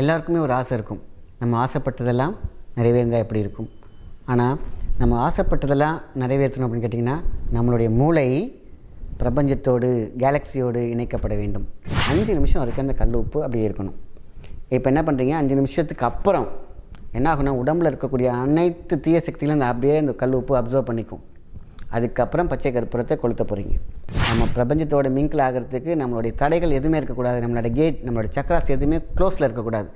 எல்லாருக்குமே ஒரு ஆசை இருக்கும். நம்ம ஆசைப்பட்டதெல்லாம் நிறைவேறிந்தால் எப்படி இருக்கும்? ஆனால் நம்ம ஆசைப்பட்டதெல்லாம் நிறைவேற்றணும் அப்படின்னு கேட்டிங்கன்னா நம்மளுடைய மூளை பிரபஞ்சத்தோடு கேலக்சியோடு இணைக்கப்பட வேண்டும். அஞ்சு நிமிஷம் வரைக்கும் அந்த கல் உப்பு அப்படியே இருக்கணும். இப்போ என்ன பண்ணுறீங்க அஞ்சு நிமிஷத்துக்கு அப்புறம் என்ன ஆகும்னா உடம்புல இருக்கக்கூடிய அனைத்து தீய சக்திகளும் அந்த அப்படியே அந்த கல் உப்பு அப்சர்வ் பண்ணிக்கும். அதுக்கப்புறம் பச்சை கற்பூரத்தை கொளுத்த போகிறீங்க நம்ம பிரபஞ்சத்தோட மிங்கிள் ஆகிறதுக்கு நம்மளுடைய தடைகள் எதுவுமே இருக்கக்கூடாது. நம்மளோட கேட் நம்மளோட சக்கராஸ் எதுவுமே க்ளோஸில் இருக்கக்கூடாது.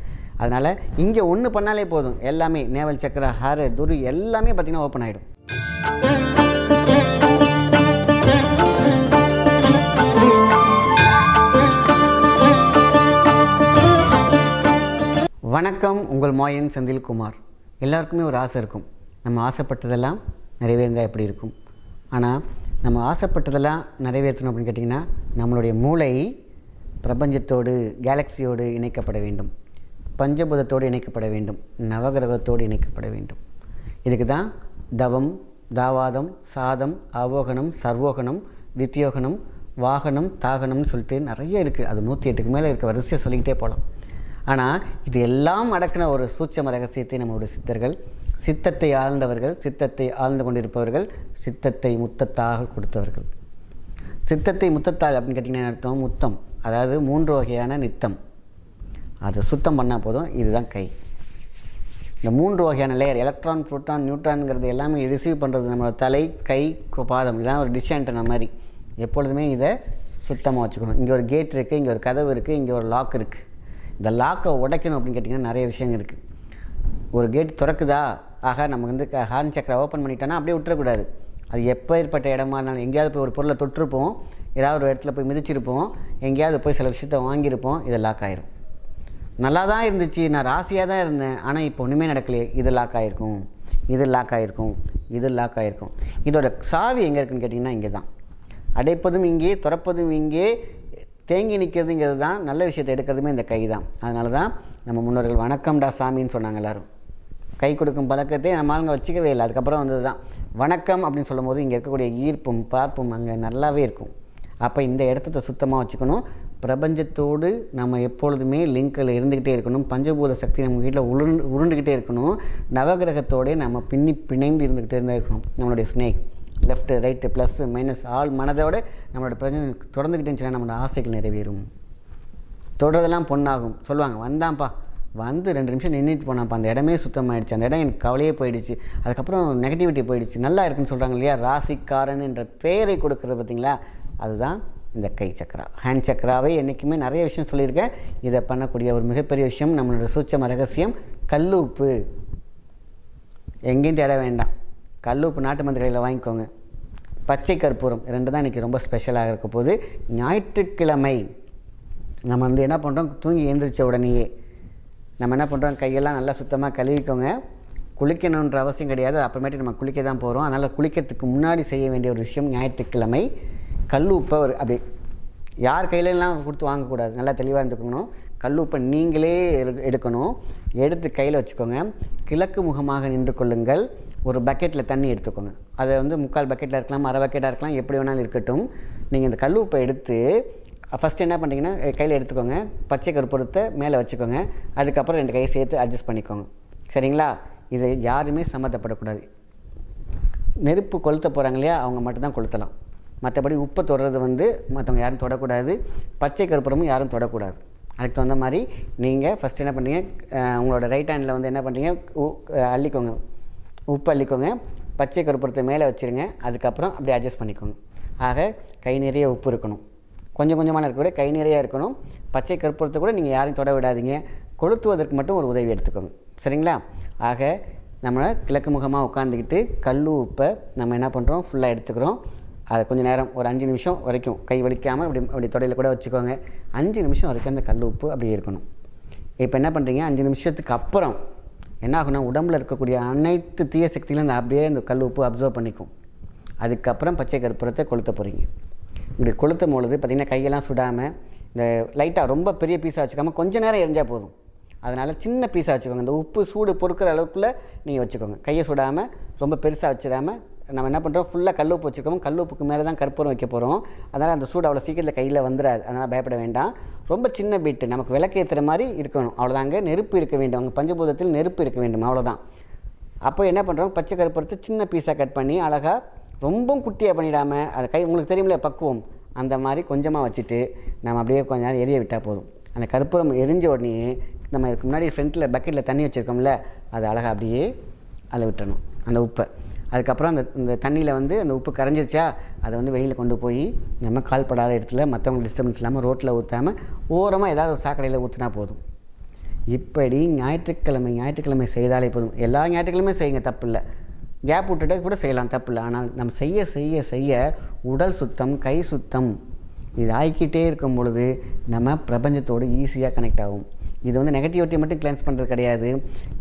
அதனால் இங்கே ஒன்று பண்ணாலே போதும். எல்லாமே நேவல் சக்கரா ஹார துரு எல்லாமே பார்த்திங்கன்னா ஓப்பன் ஆகிடும் வணக்கம். உங்கள் மாயன் செந்தில்குமார். எல்லாருக்குமே ஒரு ஆசை இருக்கும். நம்ம ஆசைப்பட்டதெல்லாம் நிறைவேறிந்தால் எப்படி இருக்கும்? ஆனால் நம்ம ஆசைப்பட்டதெல்லாம் நிறைவேற்றணும் அப்படின்னு கேட்டிங்கன்னா நம்மளுடைய மூளை பிரபஞ்சத்தோடு கேலக்சியோடு இணைக்கப்பட வேண்டும். பஞ்சபூதத்தோடு இணைக்கப்பட வேண்டும். நவகிரகத்தோடு இணைக்கப்பட வேண்டும். இதுக்கு தான் தவம் தாவாதம் சாதம் அவோகனம் சர்வோகனம் வித்யோகனம் வாகனம் தாகனம்னு சொல்லிட்டு நிறைய இருக்குது அது நூற்றி எட்டுக்கு மேலே இருக்க வரிசையை சொல்லிக்கிட்டே போகலாம் ஆனால் இது எல்லாம் அடக்கின ஒரு சூட்சம ரகசியத்தை நம்மளுடைய சித்தர்கள் சித்தத்தை ஆழ்ந்தவர்கள் சித்தத்தை ஆழ்ந்து கொண்டிருப்பவர்கள் சித்தத்தை முத்தத்தாக கொடுத்தவர்கள். சித்தத்தை முத்தத்தால் அப்படின்னு கேட்டிங்கன்னா அர்த்தம்? முத்தம். அதாவது மூன்று வகையான நித்தம். அதை சுத்தம் பண்ணால் போதும். இதுதான் கை. இந்த மூன்று வகையான லேயர் எலக்ட்ரான் புரோட்டான் நியூட்ரான்ங்கிறது எல்லாமே ரிசீவ் பண்ணுறது நம்மளோட தலை கை பாதம். இதெல்லாம் ஒரு டிஷான்டன மாதிரி. எப்பொழுதுமே இதை சுத்தமாக வச்சுக்கணும். இங்கே ஒரு கேட் இருக்குது இங்கே ஒரு கதவு இருக்குது இங்கே ஒரு லாக் இருக்குது இந்த லாக்கை உடைக்கணும் அப்படின்னு கேட்டிங்கன்னா நிறைய விஷயங்கள் இருக்குது ஒரு கேட் திறக்குதா? ஆகா நம்ம வந்து க- ஹார்ன் சக்கரை ஓப்பன் பண்ணிட்டோன்னா அப்படியே விட்டுறக்கூடாது. அது எப்போ ஏற்பட்ட இடமா இருந்தாலும் எங்கேயாவது போய் ஒரு பொருளை தொட்டிருப்போம். ஏதாவது ஒரு இடத்துல போய் மிதிச்சிருப்போம். எங்கேயாவது போய் சில விஷயத்த வாங்கியிருப்போம். இது லாக் ஆயிரும். நல்லா தான் இருந்துச்சு. நான் ராசியாக தான் இருந்தேன். ஆனால் இப்போ ஒன்றுமே நடக்கலையே. இது லாக் ஆகிருக்கும் இது லாக் ஆகிருக்கும் இது லாக் ஆகிருக்கும் இதோட சாவி எங்கே இருக்குன்னு கேட்டிங்கன்னா இங்கே தான் அடைப்பதும் இங்கே துறப்பதும் இங்கே தேங்கி நிற்கிறதுங்கிறது தான் நல்ல விஷயத்தை எடுக்கிறதுமே இந்த கை தான் அதனால தான் நம்ம முன்னோர்கள் வணக்கம்டா சாமின்னு சொன்னாங்க எல்லோரும். கை கொடுக்கும் பழக்கத்தை நம்ம ஆளுங்க வச்சுக்கவே இல்லை. அதுக்கப்புறம் வந்தது தான் வணக்கம் அப்படின்னு சொல்லும்போது இங்கே இருக்கக்கூடிய ஈர்ப்பும் பார்ப்பும் அங்கே நல்லாவே இருக்கும். அப்போ இந்த இடத்த சுத்தமாக வச்சுக்கணும். பிரபஞ்சத்தோடு நம்ம எப்பொழுதுமே லிங்கில் இருந்துக்கிட்டே இருக்கணும். பஞ்சபூத சக்தி நம்ம வீட்டில் உருண்டு உருண்டுக்கிட்டே இருக்கணும். நவகிரகத்தோடே நம்ம பின்னி பிணைந்து இருந்துக்கிட்டே இருந்தே இருக்கணும். நம்மளுடைய snake left right plus minus all மனதோட நம்மளோட பிரச்சனை தொடர்ந்துக்கிட்டே இருந்துச்சுன்னா நம்மளோட ஆசைகள் நிறைவேறும். தொடர்றதெல்லாம் பொண்ணாகும் சொல்லுவாங்க வந்தான்ப்பா வந்து ரெண்டு நிமிஷம் நின்றுட்டு போனான்ப்பா அந்த இடமே சுத்தமாயிடுச்சு. அந்த இடம் எனக்கு கவலையே போயிடுச்சு. அதுக்கப்புறம் நெகட்டிவிட்டி போயிடுச்சு. நல்லா இருக்குன்னு சொல்கிறாங்க இல்லையா? ராசிக்காரன் என்ற பெயரை கொடுக்குறது பார்த்தீங்களா? அதுதான் இந்த கை சக்கரா. ஹேண்ட் சக்கராவை என்றைக்குமே நிறைய விஷயம் சொல்லியிருக்கேன் இதை பண்ணக்கூடிய ஒரு மிகப்பெரிய விஷயம் நம்மளோட சூட்சம ரகசியம் கல் உப்பு எங்கேயும் தேட வேண்டாம். கல் உப்பு நாட்டு மருந்து கடையில் வாங்கிக்கோங்க. பச்சை கற்பூரம் ரெண்டு தான் இன்றைக்கி ரொம்ப ஸ்பெஷலாக இருக்க போது ஞாயிற்றுக்கிழமை நம்ம வந்து என்ன பண்ணுறோம் தூங்கி எழுந்திரிச்ச உடனேயே நம்ம என்ன பண்ணுறோம் கையெல்லாம் நல்லா சுத்தமாக கழுவிக்கோங்க. குளிக்கணுன்ற அவசியம் கிடையாது. அப்புறமேட்டு நம்ம குளிக்க தான் போகிறோம் அதனால் குளிக்கிறதுக்கு முன்னாடி செய்ய வேண்டிய ஒரு விஷயம் ஞாயிற்றுக்கிழமை கல் உப்பை ஒரு அப்படி யார் கையிலலாம் கொடுத்து வாங்கக்கூடாது. நல்லா தெளிவாக இருந்துக்கணும். கல் உப்பை நீங்களே எடு- எடுக்கணும். எடுத்து கையில் வச்சுக்கோங்க. கிழக்கு முகமாக நின்று கொள்ளுங்கள். ஒரு பக்கெட்டில் தண்ணி எடுத்துக்கோங்க. அதை வந்து முக்கால் பக்கெட்டில் இருக்கலாம் அரை பக்கெட்டாக இருக்கலாம் எப்படி வேணாலும் இருக்கட்டும். நீங்கள் இந்த கல் உப்பை எடுத்து ஃபஸ்ட்டு என்ன பண்ணுறீங்கன்னா கையில் எடுத்துக்கோங்க. பச்சை கருப்பொருத்தை மேலே வச்சுக்கோங்க. அதுக்கப்புறம் ரெண்டு கையை சேர்த்து அட்ஜஸ்ட் பண்ணிக்கோங்க. சரிங்களா? இதை யாருமே சம்மந்தப்படக்கூடாது. நெருப்பு கொளுத்த போகிறாங்க இல்லையா அவங்க மட்டும்தான் கொளுத்தலாம். மற்றபடி உப்பை தொடுறது வந்து மற்றவங்க யாரும் தொடக்கூடாது. பச்சை கருப்புறமும் யாரும் தொடக்கூடாது. அதுக்கு தகுந்த மாதிரி நீங்கள் ஃபஸ்ட் என்ன பண்ணுறீங்க உங்களோட ரைட் ஹேண்டில் வந்து என்ன பண்ணுறீங்க உ- அள்ளிக்கோங்க. உப்பு அள்ளிக்கோங்க. பச்சை கருப்புறத்தை மேலே வச்சுருங்க. அதுக்கப்புறம் அப்படியே அட்ஜஸ்ட் பண்ணிக்கோங்க. ஆக கை நிறைய உப்பு இருக்கணும். கொஞ்சம் கொஞ்சமான இருக்கக்கூட கை நிறையா இருக்கணும். பச்சை கற்பூரத்தை கூட நீங்கள் யாரையும் தொட விடாதீங்க. கொளுத்துவதற்கு மட்டும் ஒரு உதவி எடுத்துக்கணும் சரிங்களா? ஆக நம்ம கிழக்கு முகமாக உட்காந்துக்கிட்டு கல் உப்பை நம்ம என்ன பண்ணுறோம் ஃபுல்லாக எடுத்துக்கிறோம். அதை கொஞ்சம் நேரம் ஒரு அஞ்சு நிமிஷம் வரைக்கும் கை வலிக்காமல் அப்படி அப்படி தொடையில் கூட வச்சுக்கோங்க. அஞ்சு நிமிஷம் வரைக்கும் அந்த கல் உப்பு அப்படியே இருக்கணும். இப்போ என்ன பண்ணுறீங்க அஞ்சு நிமிஷத்துக்கு அப்புறம் என்ன ஆகும்னா உடம்புல இருக்கக்கூடிய அனைத்து தீய சக்திகளும் அந்த அப்படியே அந்த கல் உப்பு அப்சர்வ் பண்ணிக்கும். அதுக்கப்புறம் பச்சை கற்பூரத்தை கொளுத்த போகிறீங்க இப்படி கொளுத்தும் பொழுது பார்த்திங்கன்னா கையெல்லாம் சுடாமல் இந்த லைட்டாக ரொம்ப பெரிய பீஸாக வச்சுக்காமல் கொஞ்சம் நேரம் எரிஞ்சால் போதும். அதனால் சின்ன பீஸாக வச்சுக்கோங்க. இந்த உப்பு சூடு பொறுக்கிற அளவுக்குள்ளே நீங்கள் வச்சுக்கோங்க. கையை சுடாமல் ரொம்ப பெருசாக வச்சிடாமல் நம்ம என்ன பண்ணுறோம் ஃபுல்லாக கல் உப்பு வச்சுருக்கோம். கல் உப்புக்கு மேலே தான் கற்பூரம் வைக்க போகிறோம் அதனால் அந்த சூடு அவ்வளோ சீக்கிரத்தில் கையில் வந்துடாது அதனால் பயப்பட வேண்டாம். ரொம்ப சின்ன பீட்டு நமக்கு விளக்கு ஏற்றுற மாதிரி இருக்கணும். அவ்வளோதாங்க நெருப்பு இருக்க வேண்டும். அவங்க பஞ்சபூதத்தில் நெருப்பு இருக்க வேண்டும். அவ்வளோதான் அப்போ என்ன பண்ணுறோம் பச்சை கருப்பூரத்தை சின்ன பீஸாக கட் பண்ணி அழகாக ரொம்பவும் குட்டியாக பண்ணிடாமல் அதை கை உங்களுக்கு தெரியுமில்ல பக்குவம். அந்த மாதிரி கொஞ்சமாக வச்சுட்டு நம்ம அப்படியே கொஞ்ச நேரம் எரிய விட்டால் போதும். அந்த கற்பூரம் எரிஞ்ச உடனே நம்ம இதுக்கு முன்னாடி ஃப்ரண்ட்டில் பக்கெட்டில் தண்ணி வச்சுருக்கோம்ல அது அழகாக அப்படியே அதில் விட்டுறணும் அந்த உப்பை. அதுக்கப்புறம் அந்த இந்த தண்ணியில் வந்து அந்த உப்பு கரைஞ்சிருச்சா அதை வந்து வெளியில் கொண்டு போய் நம்ம கால்படாத இடத்துல மற்றவங்க டிஸ்டர்பன்ஸ் இல்லாமல் ரோட்டில் ஊற்றாமல் ஓரமாக ஏதாவது ஒரு சாக்கடையில் ஊற்றினா போதும். இப்படி ஞாயிற்றுக்கிழமை ஞாயிற்றுக்கிழமை செய்தாலே போதும். எல்லா ஞாயிற்றுக்கிழமையும் செய்யுங்க தப்பு இல்லை. கேப் விட்டுட்டே கூட செய்யலாம் தப்பு இல்லை. ஆனால் நம்ம செய்ய செய்ய செய்ய உடல் சுத்தம் கை சுத்தம் இது ஆகிக்கிட்டே இருக்கும் பொழுது நம்ம பிரபஞ்சத்தோடு ஈஸியாக கனெக்ட் ஆகும். இது வந்து நெகட்டிவிட்டி மட்டும் கிளென்ஸ் பண்ணுறது கிடையாது.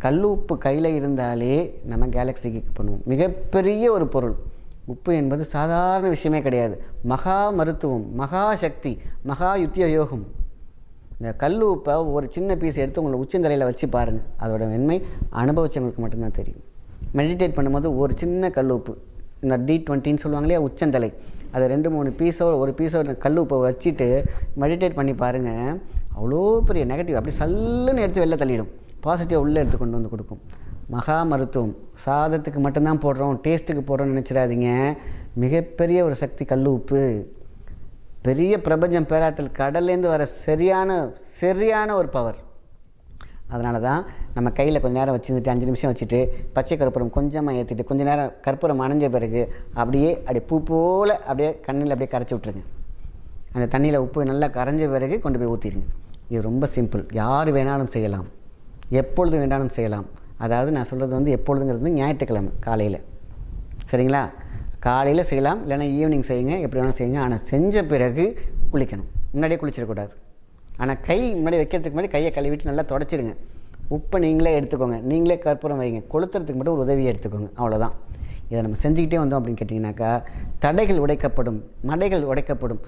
கல் உப்பு கையில் இருந்தாலே நம்ம கேலக்ஸிக்கு பண்ணுவோம். மிகப்பெரிய ஒரு பொருள். உப்பு என்பது சாதாரண விஷயமே கிடையாது. மகா மருத்துவம் மகா சக்தி மகா யுத்திய யோகம். இந்த கல் உப்பை ஒரு சின்ன பீஸ் எடுத்து உங்களை உச்சந்தலையில் வச்சு பாருங்கள் அதோட வெண்மை அனுபவிச்சவங்களுக்கு மட்டும்தான் தெரியும். மெடிடேட் பண்ணும்போது ஒரு சின்ன கல் உப்பு இந்த டி டுவெண்ட்டின்னு சொல்லுவாங்க இல்லையா உச்சந்தலை. அதை ரெண்டு மூணு பீஸோ ஒரு பீஸோ கல் உப்பை வச்சுட்டு மெடிடேட் பண்ணி பாருங்கள் அவ்வளோ பெரிய நெகட்டிவ் அப்படி சல்லுன்னு எடுத்து வெளில தள்ளிடும். பாசிட்டிவ் உள்ளே எடுத்து கொண்டு வந்து கொடுக்கும். மகா மருத்துவம். சாதத்துக்கு மட்டும்தான் போடுறோம் டேஸ்ட்டுக்கு போடுறோம்னு நினச்சிடாதீங்க. மிகப்பெரிய ஒரு சக்தி கல் உப்பு பெரிய பிரபஞ்சம் பேராற்றல் கடல்லேருந்து வர சரியான சரியான ஒரு பவர் அதனால தான் நம்ம கையில் கொஞ்ச நேரம் வச்சுருந்துட்டு அஞ்சு நிமிஷம் வச்சுட்டு பச்சை கற்பூரம் கொஞ்சமாக ஏற்றிட்டு கொஞ்ச நேரம் கற்பூரம் அணைஞ்ச பிறகு அப்படியே அப்படியே பூ போல் அப்படியே கண்ணில் அப்படியே கரைச்சி விட்ருங்க அந்த தண்ணியில் உப்பு நல்லா கரைஞ்ச பிறகு கொண்டு போய் ஊற்றிடுங்க இது ரொம்ப சிம்பிள். யார் வேணாலும் செய்யலாம். எப்பொழுது வேணாலும் செய்யலாம். அதாவது நான் சொல்கிறது வந்து எப்பொழுதுங்கிறது ஞாயிற்றுக்கிழமை காலையில். சரிங்களா? காலையில் செய்யலாம் இல்லைன்னா ஈவினிங் செய்யுங்க எப்படி வேணாலும் செய்யுங்க. ஆனால் செஞ்ச பிறகு குளிக்கணும். முன்னாடியே குளிச்சிடக்கூடாது. ஆனால் கை முன்னாடி வைக்கிறதுக்கு முன்னாடி கையை கழுவிட்டு நல்லா தொடச்சிருங்க. உப்பை நீங்களே எடுத்துக்கோங்க. நீங்களே கற்பூரம் வைங்க. கொளுத்துறதுக்கு மட்டும் ஒரு உதவியை எடுத்துக்கோங்க. அவ்வளோதான் இதை நம்ம செஞ்சுக்கிட்டே வந்தோம் அப்படின்னு கேட்டிங்கனாக்கா தடைகள் உடைக்கப்படும். மடைகள் உடைக்கப்படும்.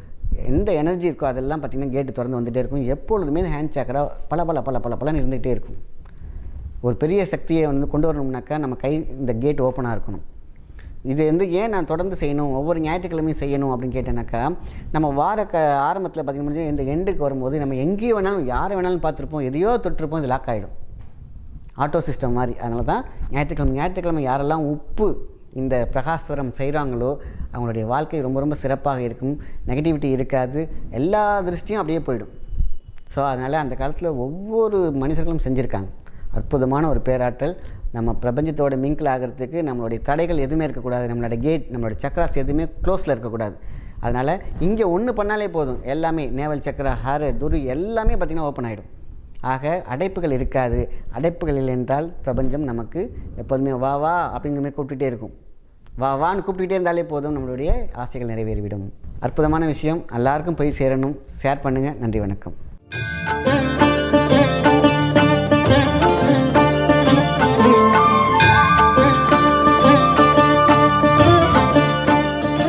எந்த எனர்ஜி இருக்கோ அதெல்லாம் பார்த்திங்கன்னா கேட்டு திறந்து வந்துகிட்டே இருக்கும். எப்பொழுதுமே ஹேண்ட் சாக்கரா பல பல பல பல பலன்னு இருந்துகிட்டே இருக்கும். ஒரு பெரிய சக்தியை வந்து கொண்டு வரணும்னாக்கா நம்ம கை இந்த கேட் ஓப்பனாக இருக்கணும். இது வந்து ஏன் நான் தொடர்ந்து செய்யணும்? ஒவ்வொரு ஞாயிற்றுக்கிழமையும் செய்யணும் அப்படின்னு கேட்டேனாக்கா நம்ம வார க ஆரம்பத்தில் பார்த்திங்கன்னா இந்த எண்டுக்கு வரும்போது நம்ம எங்கேயோ வேணாலும் யாரை வேணாலும் பார்த்துருப்போம் எதையோ தொட்டிருப்போம் இது லாக் ஆகிடும் ஆட்டோ சிஸ்டம் மாதிரி. அதனால தான் ஞாயிற்றுக்கிழமை ஞாயிற்றுக்கிழமை யாரெல்லாம் உப்பு இந்த பிரகாஸ்வரம் செய்கிறாங்களோ அவங்களுடைய வாழ்க்கை ரொம்ப ரொம்ப சிறப்பாக இருக்கும். நெகட்டிவிட்டி இருக்காது. எல்லா திருஷ்டியும் அப்படியே போயிடும். ஸோ அதனால் அந்த காலத்தில் ஒவ்வொரு மனிதர்களும் செஞ்சுருக்காங்க. அற்புதமான ஒரு பேராற்றல். நம்ம பிரபஞ்சத்தோட மிங்கிள் ஆகிறதுக்கு நம்மளுடைய தடைகள் எதுவுமே இருக்கக்கூடாது. நம்மளோட கேட் நம்மளோட சக்கராஸ் எதுவுமே க்ளோஸில் இருக்கக்கூடாது. அதனால் இங்கே ஒன்று பண்ணாலே போதும். எல்லாமே நேவல் சக்கரா ஹார துரு எல்லாமே பார்த்திங்கன்னா ஓப்பன் ஆகிடும் ஆக அடைப்புகள் இருக்காது. அடைப்புகள் இல்லை என்றால் பிரபஞ்சம் நமக்கு எப்போதுமே வா வா அப்படிங்கிற மாதிரி கூப்பிட்டுட்டே இருக்கும். வா வான்னு கூப்பிட்டுட்டே இருந்தாலே போதும். நம்மளுடைய ஆசைகள் நிறைவேறிவிடும். அற்புதமான விஷயம். எல்லாருக்கும் போய் சேரணும். ஷேர் பண்ணுங்கள் நன்றி வணக்கம்.